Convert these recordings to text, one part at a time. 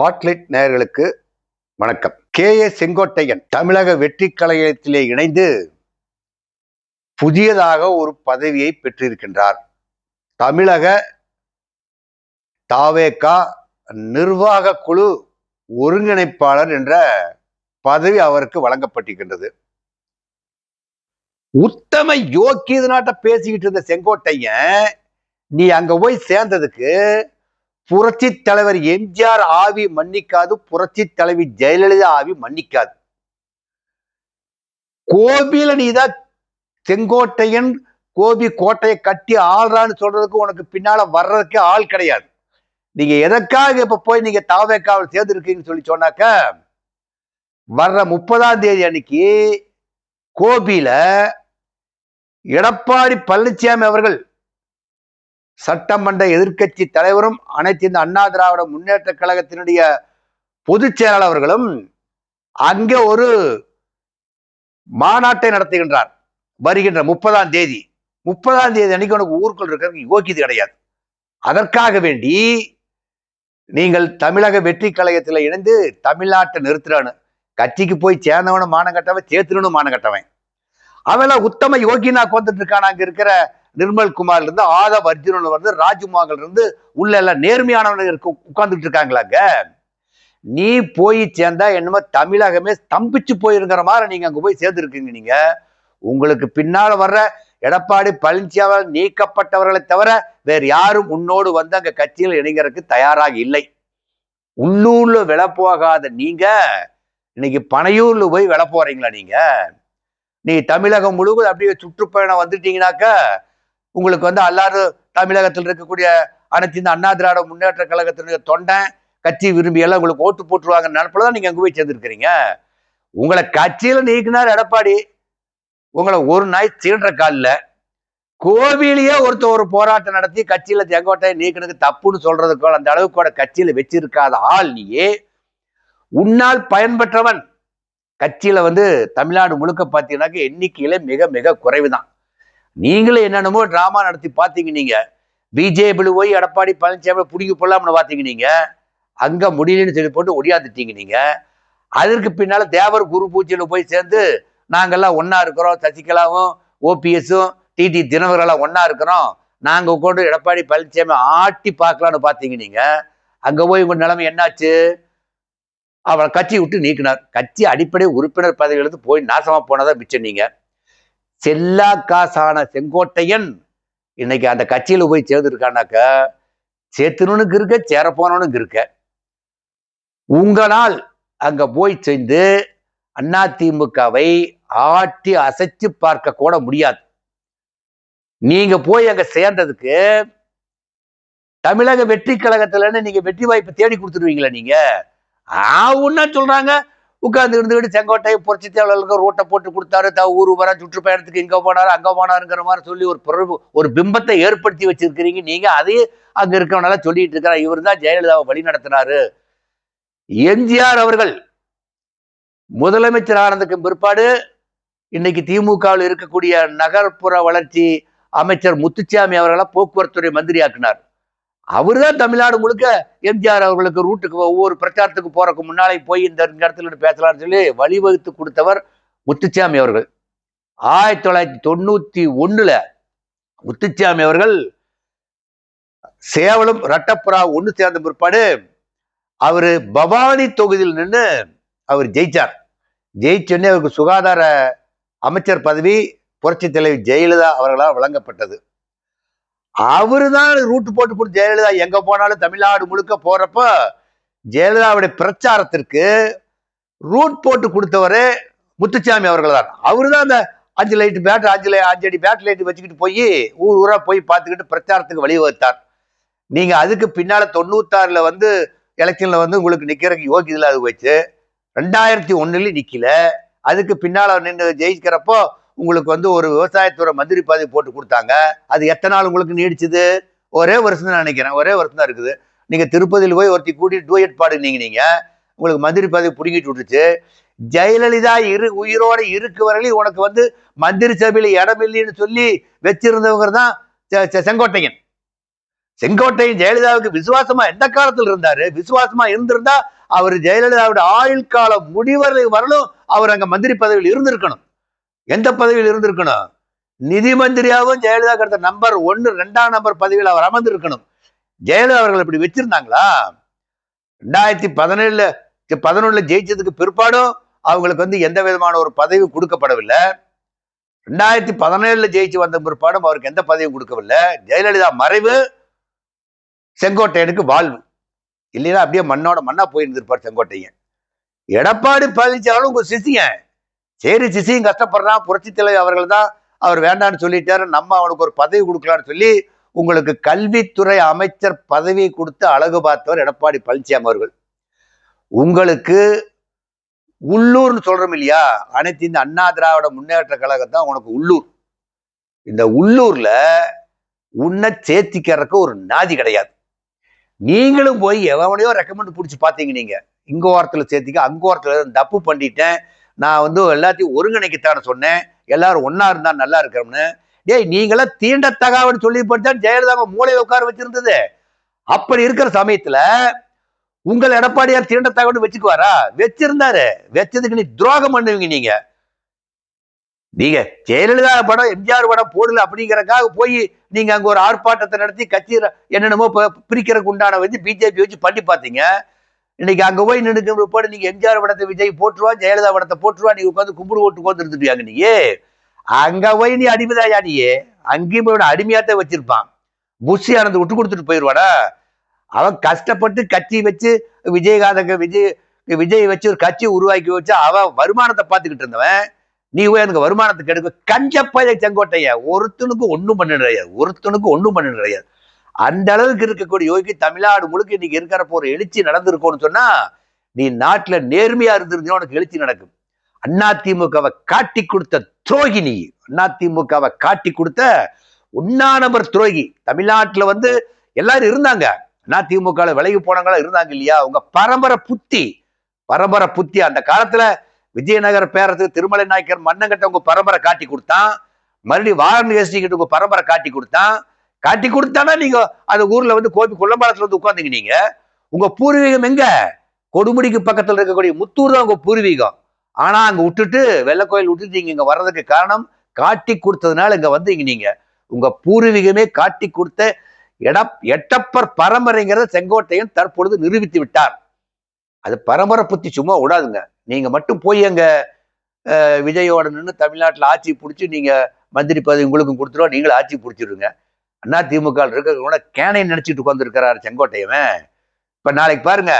Spotlight நேயர்களுக்கு வணக்கம். K. ஏ. செங்கோட்டையன் தமிழக வெற்றி கலையத்திலே இணைந்து புதியதாக ஒரு பதவியை பெற்றிருக்கின்றார். தமிழக தாவேகா நிர்வாக குழு ஒருங்கிணைப்பாளர் என்ற பதவி அவருக்கு வழங்கப்பட்டிருக்கின்றது. உத்தம யோக்கியது நாட்ட பேசிக்கிட்டு இருந்த செங்கோட்டையன் நீ அங்க போய் சேர்ந்ததுக்கு புரட்சி தலைவர் எம்ஜிஆர் ஆவி மன்னிக்காது புரட்சி தலைவி ஜெயலலிதா ஆவி மன்னிக்காது. கோபியில நீதான் செங்கோட்டையன் கோபி கோட்டையை கட்டி ஆள்றான்னு சொல்றதுக்கு உனக்கு பின்னால வர்றதுக்கு ஆள் கிடையாது. நீங்க எதற்காக இப்ப போய் நீங்க தாவேக்காவில் சேர்ந்துருக்கீங்கன்னு சொல்லி சொன்னாக்க வர்ற முப்பதாம் தேதி அன்னைக்கு கோபியில எடப்பாடி பழனிசாமி அவர்கள் சட்டமன்ற எதிர்க்கட்சி தலைவரும் அனைத்து இந்த அண்ணா திராவிட முன்னேற்ற கழகத்தினுடைய பொதுச் செயலாளர்களும் அங்கே ஒரு மாநாட்டை நடத்துகின்றார். வருகின்ற முப்பதாம் தேதி. முப்பதாம் தேதி அன்னைக்கு உனக்கு ஊருக்குள் இருக்கிறது யோக்கியது கிடையாது. அதற்காக வேண்டி நீங்கள் தமிழக வெற்றி கழகத்தில் இணைந்து தமிழ்நாட்டை நிறுத்துறானு கட்சிக்கு போய் சேர்ந்தவனும் மானம் கட்டவன் சேர்த்துனும் மானம் கட்டவன். அவெல்லாம் உத்தம யோகினா கொண்டுட்டு இருக்கான். அங்க இருக்கிற நிர்மல் குமார்ல இருந்து ஆதவ் அர்ஜுனன் வந்து ராஜ்குமார்ல இருந்து உள்ள எல்லாம் நேர்மையானவங்க இருக்கு உட்கார்ந்துட்டு இருக்காங்களாங்க. நீ போய் சேர்ந்தா என்னமோ தமிழகமே ஸ்தம்பிச்சு போயிருங்கிற மாதிரி நீங்க அங்க போய் சேர்ந்துருக்கீங்க நீங்க. உங்களுக்கு பின்னால வர்ற எடப்பாடி பழனிசாமி நீக்கப்பட்டவர்களை தவிர வேறு யாரும் உன்னோடு வந்து அங்க கட்சியில் இணைகிறதுக்கு தயாராக இல்லை. உள்ளூர்ல விளப்போகாத போகாத நீங்க இன்னைக்கு பனையூர்ல போய் விலை போறீங்களா நீங்க? நீ தமிழகம் முழுவதும் அப்படியே சுற்றுப்பயணம் வந்துட்டீங்கன்னாக்க உங்களுக்கு வந்து எல்லாரும் தமிழகத்தில் இருக்கக்கூடிய அனைத்து இந்த அண்ணா திராவிட முன்னேற்ற கழகத்தினுடைய தொண்டன் கட்சி விரும்பி எல்லாம் உங்களுக்கு ஓட்டு போட்டுருவாங்க நினப்பில் தான் நீங்கள் அங்கே போய் சேர்ந்துருக்கிறீங்க. உங்களை கட்சியில் நீக்கினார் எடப்பாடி. உங்களை ஒரு நாய் சீன்ற காலில் கோவிலேயே ஒருத்தர் ஒரு போராட்டம் நடத்தி கட்சியில் செங்கோட்டையை நீக்கினதுக்கு தப்புன்னு சொல்றதுக்கு அந்த அளவுக்கு கூட கட்சியில் வச்சிருக்காத ஆள் நீயே. உன்னால் பயன்பெற்றவன் கட்சியில வந்து தமிழ்நாடு முழுக்க பார்த்தீங்கன்னாக்க எண்ணிக்கையில மிக மிக குறைவு தான் நீங்களும் என்னென்னமோ ட்ராமா நடத்தி பார்த்தீங்க நீங்கள் பிஜேபியில் போய் எடப்பாடி பழனிசாமி பிடிக்க போடலாம்னு பார்த்தீங்க நீங்கள் அங்கே முடியலன்னு சொல்லி போட்டு ஒடியாந்துட்டீங்க நீங்கள் அதற்கு பின்னால் தேவர் குரு பூஜையில போய் சேர்ந்து நாங்கெல்லாம் ஒன்றா இருக்கிறோம். சசிகலாவும் ஓபிஎஸும் டிடி தினவர்களெல்லாம் ஒன்றா இருக்கிறோம். நாங்கள் கொண்டு எடப்பாடி பழனிசாமி ஆட்டி பார்க்கலான்னு பார்த்தீங்க நீங்கள் அங்கே போய் உங்கள் நிலைமை என்னாச்சு? அவரை கட்சி விட்டு நீக்கினார். கட்சி அடிப்படை உறுப்பினர் பதவியிலிருந்து போய் நாசமாக போனதான் மிச்சம் நீங்கள் செல்லா காசான செங்கோட்டையன் இன்னைக்கு அந்த கட்சியில போய் சேர்ந்துருக்கானாக்க சேர்த்துனுக்கு இருக்க சேரப்போனவனுக்கு இருக்க. உங்களால் அங்க போய் சேர்ந்து அதிமுகவை ஆட்டி அசைச்சு பார்க்க கூட முடியாது. நீங்க போய் அங்க சேர்ந்ததுக்கு தமிழக வெற்றி கழகத்துல நீங்க வெற்றி வாய்ப்பு தேடி கொடுத்துருவீங்களா நீங்க. ஆவுன்னா சொல்றாங்க. உட்கார்ந்து இருந்துக்கிட்டு செங்கோட்டை புரட்சி தேவலர்களுக்கு ரோட்டை போட்டு கொடுத்தாரு. த ஊர் வர சுற்றுப்பயணத்துக்கு இங்க போனாரு அங்க போனாருங்கிற மாதிரி சொல்லி ஒரு பிறகு ஒரு பிம்பத்தை ஏற்படுத்தி வச்சிருக்கிறீங்க. நீங்க அதையே அங்க இருக்கவனால சொல்லிட்டு இருக்கிறார் இவர் தான் ஜெயலலிதாவை வழி நடத்தினாரு. எம்ஜிஆர் அவர்கள் முதலமைச்சர் ஆனதுக்கு பிற்பாடு இன்னைக்கு திமுகவில் இருக்கக்கூடிய நகர்ப்புற வளர்ச்சி அமைச்சர் முத்துச்சாமி அவர்களை போக்குவரத்துறை மந்திரி ஆக்கினார் அவர் தான் தமிழ்நாடு முழுக்க எம்ஜிஆர் அவர்களுக்கு ரூட்டுக்கு ஒவ்வொரு பிரச்சாரத்துக்கு போறதுக்கு முன்னாலே போய் இந்த இடத்துல பேசலாம்னு சொல்லி வழிவகுத்து கொடுத்தவர் முத்துச்சாமி அவர்கள். ஆயிரத்தி தொள்ளாயிரத்தி தொண்ணூத்தி ஒண்ணுல முத்துச்சாமி அவர்கள் சேவலும் ரட்டப்புறா ஒன்று சேர்ந்த பிற்பாடு அவர் பவானி தொகுதியில் நின்று அவர் ஜெயிச்சார். ஜெயிச்சோடனே அவருக்கு சுகாதார அமைச்சர் பதவி புரட்சி தலைவி ஜெயலலிதா அவர்களால் வழங்கப்பட்டது. அவரு தான் ரூட்டு போட்டு கொடுத்து ஜெயலலிதா எங்க போனாலும் தமிழ்நாடு முழுக்க போறப்ப ஜெயலலிதாவுடைய பிரச்சாரத்திற்கு ரூட் போட்டு கொடுத்தவரே முத்துச்சாமி அவர்கள் தான் அவரு தான் அந்த அஞ்சு லைட்டு பேட் அஞ்சு அஞ்சு அடி பேட் லைட்டு வச்சுக்கிட்டு போய் ஊர் ஊரா போய் பார்த்துக்கிட்டு பிரச்சாரத்துக்கு வழிவகுத்தார் நீங்க அதுக்கு பின்னால தொண்ணூத்தாறுல வந்து எலெக்ஷன்ல வந்து உங்களுக்கு நிக்கிறதுக்கு யோகியதில் அது வச்சு ரெண்டாயிரத்தி ஒண்ணுல நிக்கல. அதுக்கு பின்னால நின்று ஜெயிக்கிறப்போ உங்களுக்கு வந்து ஒரு விவசாயத்துறை மந்திரி பதவி போட்டு கொடுத்தாங்க. அது எத்தனை நாள் உங்களுக்கு நீடிச்சுது? ஒரே வருஷம் தான் நினைக்கிறேன். ஒரே வருஷம் தான் இருக்குது. நீங்கள் திருப்பதியில் போய் ஒருத்தி கூட்டிட்டு டூயட் பாடுனீங்க நீங்கள் உங்களுக்கு மந்திரி பதவி பிடுங்கிட்டு விட்டுச்சு ஜெயலலிதா இரு உயிரோடு இருக்கு வரையிலும் உனக்கு வந்து மந்திரி சபையில் இடம் இல்லைன்னு சொல்லி வச்சிருந்தவங்க தான் செங்கோட்டையன். செங்கோட்டையன் ஜெயலலிதாவுக்கு விசுவாசமா எந்த காலத்தில் இருந்தாரு? விசுவாசமா இருந்திருந்தா அவர் ஜெயலலிதாவோட ஆயுள் காலம் முடிவரை வரலும் அவர் அங்க மந்திரி பதவியில் இருந்திருக்கணும். எந்த பதவியில் இருந்திருக்கணும்? நிதி மந்திரியாவும் ஜெயலலிதா கிடைத்த நம்பர் ஒன்னு ரெண்டாம் நம்பர் பதவியில் அவர் அமர்ந்திருக்கணும். ஜெயலலிதா அவர்கள் இப்படி வச்சிருந்தாங்களா? ரெண்டாயிரத்தி பதினேழுல பதினொன்னுல ஜெயிச்சதுக்கு பிற்பாடும் அவங்களுக்கு வந்து எந்த விதமான ஒரு பதவி கொடுக்கப்படவில்லை. ரெண்டாயிரத்தி பதினேழுல ஜெயிச்சு வந்த பிற்பாடும் அவருக்கு எந்த பதவியும் கொடுக்கவில்லை. ஜெயலலிதா மறைவு செங்கோட்டையனுக்கு வாழ்வு. இல்லைன்னா அப்படியே மண்ணோட மண்ணா போயிருந்திருப்பார் செங்கோட்டையன். எடப்பாடி பழனிசாமி உங்க சிசியன் சரி சிசியும் கஷ்டப்படுறான். புரட்சி தலைவர் அவர்கள் தான் அவர் வேண்டான்னு சொல்லிட்டாரு. நம்ம அவனுக்கு ஒரு பதவி கொடுக்கலான்னு சொல்லி உங்களுக்கு கல்வித்துறை அமைச்சர் பதவி கொடுத்து அழகு பார்த்தவர் எடப்பாடி பழனிசாமி அவர்கள். உங்களுக்கு உள்ளூர்னு சொல்றோம் இல்லையா? அனைத்து இந்த அண்ணா திராவிட முன்னேற்ற கழகம் தான் உனக்கு உள்ளூர். இந்த உள்ளூர்ல உன்னை சேர்த்திக்கிறதுக்கு ஒரு நாதி கிடையாது. நீங்களும் போய் எவனையோ ரெக்கமெண்ட் பிடிச்சி பார்த்தீங்க நீங்க. இங்க ஓரத்தில் சேர்த்திக்க அங்க ஓரத்தில் தப்பு பண்ணிட்டேன். நான் வந்து எல்லாத்தையும் ஒருங்கிணைக்கத்தான் சொன்னேன். எல்லாரும் ஒன்னா இருந்தா நல்லா இருக்கிறோம்னு டேய் நீங்களாம் தீண்டத்தகாவன்னு சொல்லி போட்டுதான் ஜெயலலிதா மூளையில உட்கார வச்சிருந்தது. அப்படி இருக்கிற சமயத்துல உங்கள் எடப்பாடியார் தீண்டத்தகவன்னு வச்சுக்குவாரா? வச்சிருந்தாரு. வச்சதுக்கு நீ துரோகம் பண்ணுவீங்க நீங்க. நீங்க ஜெயலலிதா படம் எம்ஜிஆர் படம் போடல அப்படிங்கிறக்காக போய் நீங்க அங்க ஒரு ஆர்ப்பாட்டத்தை நடத்தி கட்சி என்னென்னமோ பிரிக்கிறதுக்கு உண்டான வந்து பிஜேபி வச்சு பண்ணி பார்த்தீங்க. இன்னைக்கு அங்க போய் நின்று போட்டு நீங்க எம்ஜிஆர் படத்தை விஜய் போட்டுருவா ஜெயலலிதா படத்தை போட்டுருவா நீ உட்காந்து கும்பிடு ஓட்டு உட்காந்து இருந்துட்டியாங்க நீ அங்க போய் நீ அடிமைதாயா நீ அங்கேயும் போய் அடிமையாத்த அடிமையாத்தான் வச்சிருப்பான். புஷி ஆனந்த் விட்டு கொடுத்துட்டு போயிடுவாடா அவன் கஷ்டப்பட்டு கட்சி வச்சு விஜயகாந்தங்க விஜய் விஜய் வச்சு ஒரு கட்சி உருவாக்கி வச்சு அவன் வருமானத்தை பார்த்துக்கிட்டு இருந்தவன். நீ போய் எனக்கு வருமானத்தை எடுக்க கஞ்சப்பாய செங்கோட்டைய ஒருத்தனுக்கு ஒண்ணும் பண்ண கிடையாது. ஒருத்தனுக்கு ஒண்ணும் பண்ண கிடையாது. அந்த அளவுக்கு இருக்கக்கூடிய யோகி தமிழ்நாடு முழுக்க இன்னைக்கு இருக்கிறப்போ ஒரு எழுச்சி நடந்திருக்கும்னு சொன்னா நீ நாட்டுல நேர்மையா இருந்திருந்தீங்கன்னா உனக்கு எழுச்சி நடக்கும். அதிமுகவை காட்டி கொடுத்த துரோகி நீ. அதிமுகவை காட்டி கொடுத்த உண்ணா நபர் துரோகி. தமிழ்நாட்டுல வந்து எல்லாரும் இருந்தாங்க. அதிமுக விலகி போனவங்களா இருந்தாங்க இல்லையா? உங்க பரம்பரை புத்தி பரம்பரை புத்தி. அந்த காலத்துல விஜயநகர பேரத்துக்கு திருமலை நாயக்கர் மன்னங்கிட்ட உங்க பரம்பரை காட்டி கொடுத்தான். மறுபடியும் வாரணி கிட்ட உங்க பரம்பரை காட்டி கொடுத்தான். காட்டி கொடுத்தானா நீங்க? அந்த ஊர்ல வந்து கோபி கொல்லம்பாளத்துல வந்து உட்காந்துங்க நீங்க. உங்க பூர்வீகம் எங்க? கொடுமுடிக்கு பக்கத்துல இருக்கக்கூடிய முத்தூர் தான் உங்க பூர்வீகம். ஆனா அங்க விட்டுட்டு வெள்ளக்கோயில் விட்டுட்டு நீங்க இங்க வர்றதுக்கு காரணம் காட்டி கொடுத்ததுனால இங்க வந்தீங்க நீங்க. உங்க பூர்வீகமே காட்டி கொடுத்த எட எட்டப்பர் பரம்பரைங்கிறத செங்கோட்டையன் தற்பொழுது நிரூபித்து விட்டார். அது பரம்பரை புத்தி சும்மா விடாதுங்க. நீங்க மட்டும் போய் அங்க விஜயோட நின்று தமிழ்நாட்டில் ஆட்சி பிடிச்சி நீங்க மந்திரி பதவி உங்களுக்கும் கொடுத்துருவோம் நீங்களும் ஆட்சி பிடிச்சிருங்க. அண்ணா திமுக இருக்கிறவங்க கேனை நினைச்சிட்டு உட்காந்துருக்கிறார் செங்கோட்டையவன் இப்போ நாளைக்கு பாருங்க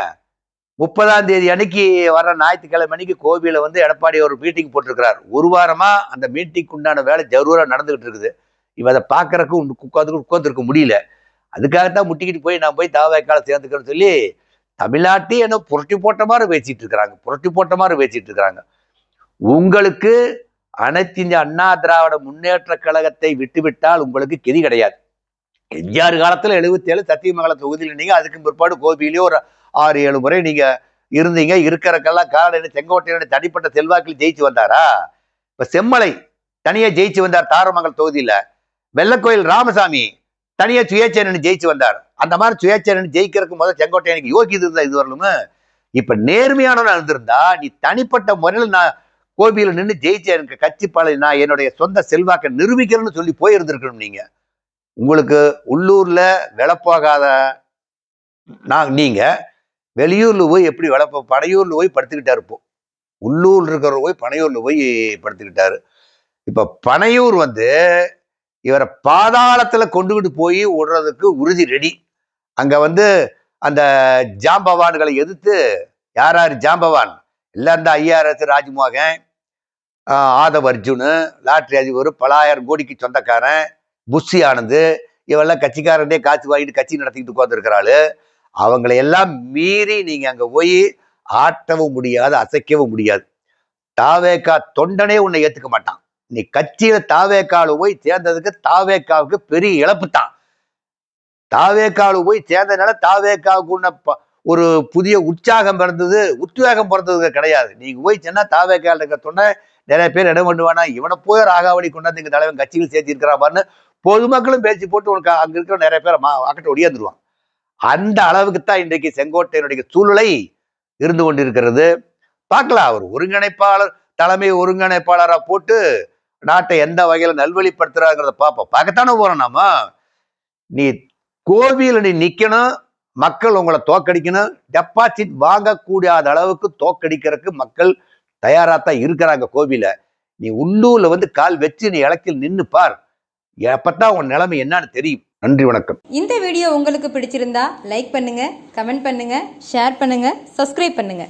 முப்பதாம் தேதி அன்னைக்கு வர ஞாயிற்றுக்கிழமை அன்னைக்கு கோவில வந்து எடப்பாடி ஒரு மீட்டிங் போட்டிருக்கிறார். ஒரு வாரமாக அந்த மீட்டிங்க்கு உண்டான வேலை ஜரூராக நடந்துகிட்டு இருக்குது. இவன் அதை பார்க்கறக்கு உட்காந்து உட்காந்துருக்க முடியல. அதுக்காகத்தான் முட்டிக்கிட்டு போய் நான் போய் தாவாய்க்கால சேர்ந்துக்கிறேன்னு சொல்லி தமிழ்நாட்டையும் என்ன புரட்டி போட்ட மாதிரி பேசிட்டு இருக்கிறாங்க. புரட்டி போட்ட மாதிரி பேசிட்டு இருக்கிறாங்க. உங்களுக்கு அனைத்து இந்திய அண்ணா திராவிட முன்னேற்ற கழகத்தை விட்டுவிட்டால் உங்களுக்கு கெதி கிடையாது. எம்ஜிஆர் காலத்தில் எழுபத்தி ஏழு சத்தியமங்கல தொகுதியில் நீங்கள் அதுக்கு பிற்பாடு கோபியிலேயே ஒரு ஆறு ஏழு முறை நீங்க இருந்தீங்க. இருக்கிறக்கெல்லாம் காரணம் செங்கோட்டையோட தனிப்பட்ட செல்வாக்கில் ஜெயிச்சு வந்தாரா? இப்ப செம்மலை தனியா ஜெயிச்சு வந்தார் தாரமங்கல் தொகுதியில. வெள்ளக்கோயில் ராமசாமி தனியா சுயேச்சரன் ஜெயிச்சு வந்தார். அந்த மாதிரி சுயேச்சரன் ஜெயிக்கிறதுக்கு முதல் செங்கோட்டையனுக்கு யோகிது இருந்தா இது வரலுமே? இப்ப நேர்மையானவனா இருந்திருந்தா நீ தனிப்பட்ட முறையில் நான் கோபியில் நின்று ஜெயிச்சேன் எனக்கு கட்சி பல நான் என்னுடைய சொந்த செல்வாக்கை நிரூபிக்கிறேன்னு சொல்லி போயிருந்திருக்கணும் நீங்கள் உங்களுக்கு உள்ளூர்ல விளப்பாகாத நான் நீங்க வெளியூர்ல போய் எப்படி விளப்ப பனையூர்ல போய் படுத்துக்கிட்டாரு இப்போ. உள்ளூர்ல இருக்கிறவர் போய் பனையூர்ல போய் படுத்துக்கிட்டாரு. இப்ப பனையூர் வந்து இவரை பாதாளத்துல கொண்டுகிட்டு போய் விடுறதுக்கு உறுதி ரெடி அங்க வந்து அந்த ஜாம்பவான்களை எதிர்த்து யார் யார் ஜாம்பவான் இல்லை அந்த ஐஆர்எஸ் ராஜ்மோகன் ஆதவ் அர்ஜுனு லாட்ரி அதிபர் பலாயிரம் கோடிக்கு சொந்தக்காரன் புஷி ஆனந்து இவெல்லாம் கட்சிக்காரனே காசு வாங்கிட்டு கட்சி நடத்திக்கிட்டு உட்காந்துருக்கிறாள் அவங்களை எல்லாம் மீறி நீங்க அங்க போய் ஆட்டவும் முடியாது அசைக்கவும் முடியாது. தாவேக்கா தொண்டனே உன்னை ஏத்துக்க மாட்டான். நீ கட்சியில தாவேக்கால போய் சேர்ந்ததுக்கு தாவேக்காவுக்கு பெரிய இழப்பு தான். தாவேக்கால போய் சேர்ந்ததுனால தாவேக்காவுக்கு உன்ன ப- ஒரு புதிய உற்சாகம் பிறந்தது உத்வேகம் பிறந்தது கிடையாது. நீங்க போய் சென்னா தாவேக்கால இருக்க தொண்டை நிறைய பேர் இடம் பண்ணுவானா இவனை போய் ராகாவளி கொண்டாந்து எங்க தலைவன் கட்சியில் சேர்த்திருக்கிறான் பொதுமக்களும் பேச்சு போட்டு உனக்கு அங்க இருக்கிற நிறைய பேர் மா அக்கட்ட ஒடியாந்துருவான் அந்த அளவுக்கு தான் இன்றைக்கு செங்கோட்டையனுடைய சூழ்நிலை இருந்து கொண்டிருக்கிறது. பார்க்கலாம் அவர் ஒருங்கிணைப்பாளர் தலைமை ஒருங்கிணைப்பாளரா போட்டு நாட்டை எந்த வகையில நல்வழிப்படுத்துறாங்கிறத பார்ப்போம். பார்க்கத்தானே போறோம் நாம? நீ கோவில நீ நிக்கணும் மக்கள் உங்களை தோக்கடிக்கணும். டெபாசிட் வாங்கக்கூடாத அளவுக்கு தோக்கடிக்கிறதுக்கு மக்கள் தயாராத்தான் இருக்கிறாங்க கோவில. நீ உள்ளூர்ல வந்து கால் வச்சு நீ இலக்கில் நின்னு பார். எப்பத்தான் உன் நிலைமை என்னன்னு தெரியும். நன்றி வணக்கம். இந்த வீடியோ உங்களுக்கு பிடிச்சிருந்தா லைக் பண்ணுங்க கமெண்ட் பண்ணுங்க ஷேர் பண்ணுங்க சப்ஸ்கிரைப் பண்ணுங்க.